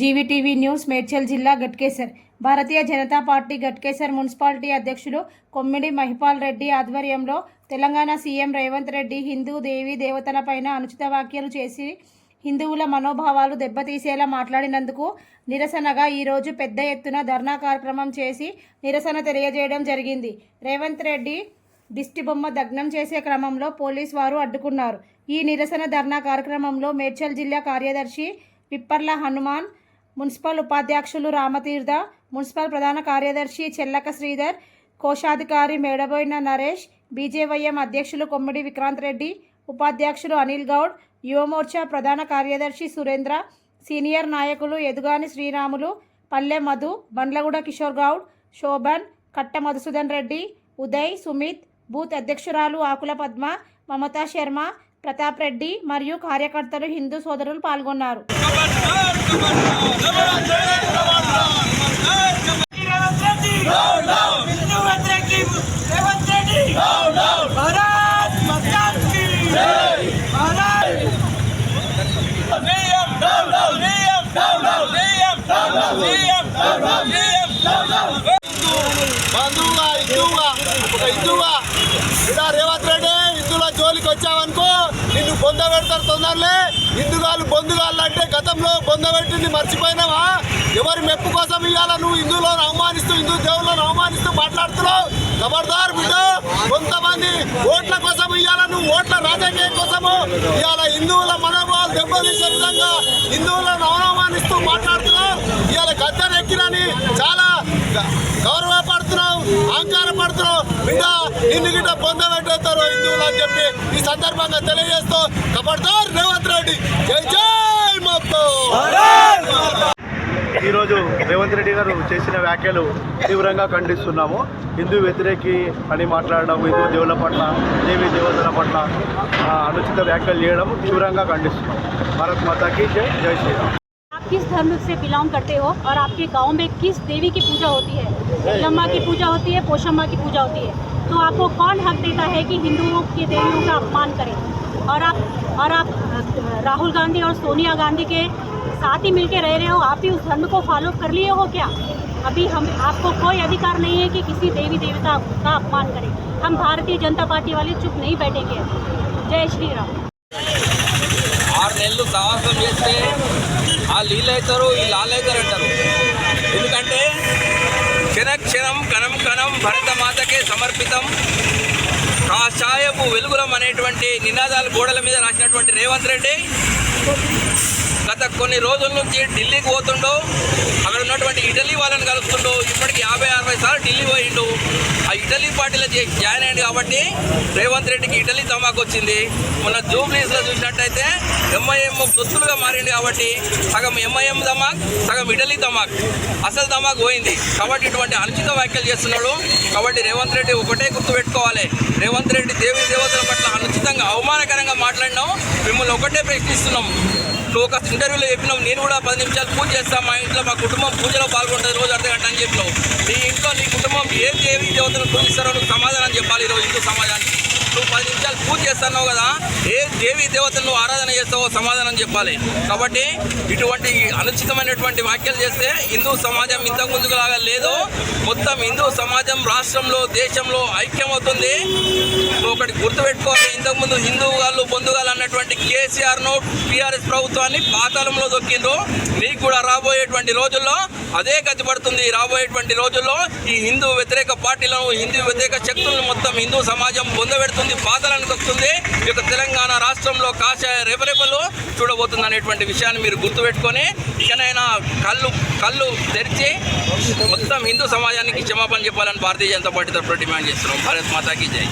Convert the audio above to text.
జీవీటీవీ news Medchal జిల్లా Ghatkesar Bharatiya Janata Party Ghatkesar municipality అధ్యక్షులు కొమ్మిడి మహిపాల్ రెడ్డి ఆధ్వర్యంలో తెలంగాణ సీఎం రేవంత్ రెడ్డి హిందూ దేవీ దేవతలపైన అనుచిత వ్యాఖ్యలు చేసి హిందువుల మనోభావాలు దెబ్బతీసేలా మాట్లాడినందుకు నిరసనగా ఈరోజు పెద్ద ఎత్తున ధర్నా కార్యక్రమం చేసి నిరసన తెలియజేయడం జరిగింది. రేవంత్ రెడ్డి దిష్టి బొమ్మ దగ్నం చేసే క్రమంలో పోలీస్ వారు అడ్డుకున్నారు. ఈ నిరసన ధర్నా కార్యక్రమంలో మేడ్చల్ జిల్లా కార్యదర్శి పిప్పర్ల హనుమాన్ మున్సిపల్ ఉపాధ్యక్షులు రామతీర్థ మున్సిపల్ ప్రధాన కార్యదర్శి చెల్లక శ్రీధర్ కోశాధికారి మేడబోయిన నరేష్ బీజేవైఎం అధ్యక్షులు కొమ్మిడి విక్రాంత్ రెడ్డి ఉపాధ్యక్షులు అనిల్ గౌడ్ యువమోర్చా ప్రధాన కార్యదర్శి సురేంద్ర సీనియర్ నాయకులు ఎదుగాని శ్రీరాములు పల్లె మధు బండ్లగూడ కిషోర్ గౌడ్ శోభన్ కట్ట మధుసూదన్ రెడ్డి ఉదయ్ సుమిత్ బూత్ అధ్యక్షురాలు ఆకుల పద్మ మమతా శర్మ ప్రతాప్ రెడ్డి మరియు కార్యకర్తలు హిందూ సోదరులు పాల్గొన్నారు రేవంత్ రెడ్డి నిన్ను పొందపెడతారు తొందరలే. హిందుగాలు బొందుగాళ్ళు అంటే గతంలో బొందబెట్టింది మర్చిపోయినావా? ఎవరి మెప్పు కోసం ఇవాళ నువ్వు? హిందువులను అవమానిస్తూ హిందూ దేవుళ్ళను అవమానిస్తూ మాట్లాడుతున్నావు? ఖబర్దార్ బిడ్డ కొంతమంది ఓట్ల కోసం ఇవాళ నువ్వు? ఓట్ల రాజకీయం కోసము ఇవాళ హిందువుల మనోభావాలు దెబ్బతీసే విధంగా హిందువులను అవమానిస్తూ మాట్లాడుతున్నావు? ఇవాళ గద్దెనెక్కిరని చాలా గ- గౌరవపడుతున్నావు అహంకార పడుతున్నావు బిడ్డ నిన్ను గిట్ట పొందబెట్టేస్తారు హిందువులు చెప్పి ఈ సందర్భంగా తెలియజేస్తూ కబడ్దార్ రేవంత్ రెడ్డి. జై జై మొత్తం ఈరోజు రేవంత్ రెడ్డి గారు చేసిన వ్యాఖ్యలు తీవ్రంగా ఖండిస్తున్నాము. హిందూ వ్యతిరేకి అని మాట్లాడడం హిందూ దేవుల పట్ల దేవి దేవతల పట్ల అనుచిత వ్యాఖ్యలు చేయడం తీవ్రంగా ఖండిస్తున్నాం. భారత్ మాతాకి జై జై శ్రీరామ్. किस धर्म से बिलोंग करते हो और आपके गांव में किस देवी की पूजा होती है लम्मा की पूजा होती है पोषम्मा की पूजा होती है तो आपको कौन हक देता है कि हिंदुओं के देवियों का अपमान करें और आप और आप अ, राहुल गांधी और सोनिया गांधी के साथ ही मिलके रह रहे हो आप भी उस धर्म को फॉलो कर लिए हो क्या अभी हम आपको कोई अधिकार नहीं है कि किसी देवी देवता का अपमान करें हम भारतीय जनता पार्टी वाले चुप नहीं बैठेंगे जय श्री राम ఆరు నెలలు సాహసం చేస్తే వాళ్ళు నీళ్ళు అవుతారు ఈ లాలు అవుతారు అంటారు ఎందుకంటే క్షణ క్షణం కణం కణం భరతమాతకే సమర్పితం. కాషాయపు వెలుగులం అనేటువంటి నినాదాలు గోడల మీద రాసినటువంటి రేవంత్ రెడ్డి గత కొన్ని రోజుల నుంచి ఢిల్లీకి పోతుండో అక్కడ ఉన్నటువంటి ఇటలీ వాళ్ళని కలుస్తుండో ఇప్పటికి యాభై అరవై సార్లు ఢిల్లీ పోయిండు. ఆ ఇటలీ పార్టీలో జాయిన్ అయ్యింది కాబట్టి రేవంత్ రెడ్డికి ఇటలీ తమాకు వచ్చింది మొన్న జూబ్లీస్లో చూసినట్టయితే ఎంఐఎం తొత్తులుగా మారింది కాబట్టి సగం ఎంఐఎం దమాక్ సగం ఇటలీ దమాక్ అసలు తమాక్ పోయింది. కాబట్టి ఇటువంటి అనుచిత వ్యాఖ్యలు చేస్తున్నాడు. కాబట్టి రేవంత్ రెడ్డి ఒకటే గుర్తు పెట్టుకోవాలి. రేవంత్ రెడ్డి దేవి దేవతల పట్ల అనుచితంగా అవమానకరంగా మాట్లాడినాం. మిమ్మల్ని ఒకటే ప్రశ్నిస్తున్నాం. నువ్వు ఒక ఇంటర్వ్యూలో చెప్పినావు నేను కూడా పది నిమిషాలు పూజ చేస్తాను మా ఇంట్లో మా కుటుంబం పూజలో పాల్గొంటుంది రోజు అర్ధగంట అని చెప్పినావు. నీ ఇంట్లో నీ కుటుంబం ఏ దేవి దేవతను పూజిస్తారో నువ్వు సమాధానం చెప్పాలి ఈరోజు హిందూ సమాజానికి. నువ్వు పది నిమిషాలు పూజ చేస్తున్నావు కదా ఏ దేవి దేవతను నువ్వు ఆరాధన చేస్తావో సమాధానం చెప్పాలి. కాబట్టి ఇటువంటి అనుచితమైనటువంటి వ్యాఖ్యలు చేస్తే హిందూ సమాజం ఇంతకు ముందుకు లాగా లేదు మొత్తం హిందూ సమాజం రాష్ట్రంలో దేశంలో ఐక్యమవుతుంది. నువ్వు ఒకటి గుర్తుపెట్టుకోవాలి ఇంతకుముందు హిందూ వాళ్ళు బొందుగాలు అన్నటువంటి కేసీఆర్ను టీఆర్ఎస్ ప్రభుత్వాన్ని పాతాళంలో దొక్కిండ్రు. నీకు కూడా రాబోయేటువంటి రోజుల్లో అదే గతిపడుతుంది రాబోయేటువంటి రోజుల్లో. ఈ హిందూ వ్యతిరేక పార్టీలను హిందూ వ్యతిరేక శక్తులను మొత్తం హిందూ సమాజం పొందబెడుతుంది బాధలను దొక్కుతుంది ఈ యొక్క తెలంగాణ రాష్ట్రంలో కాషాయ రేపరేపలు చూడబోతుంది అనేటువంటి విషయాన్ని మీరు గుర్తుపెట్టుకొని ఇకనైనా కళ్ళు కళ్ళు తెరిచి మొత్తం హిందూ సమాజానికి క్షమాపణ చెప్పాలని భారతీయ జనతా పార్టీ తరఫున డిమాండ్ చేస్తున్నాం. భారత్ మాతాకి జై.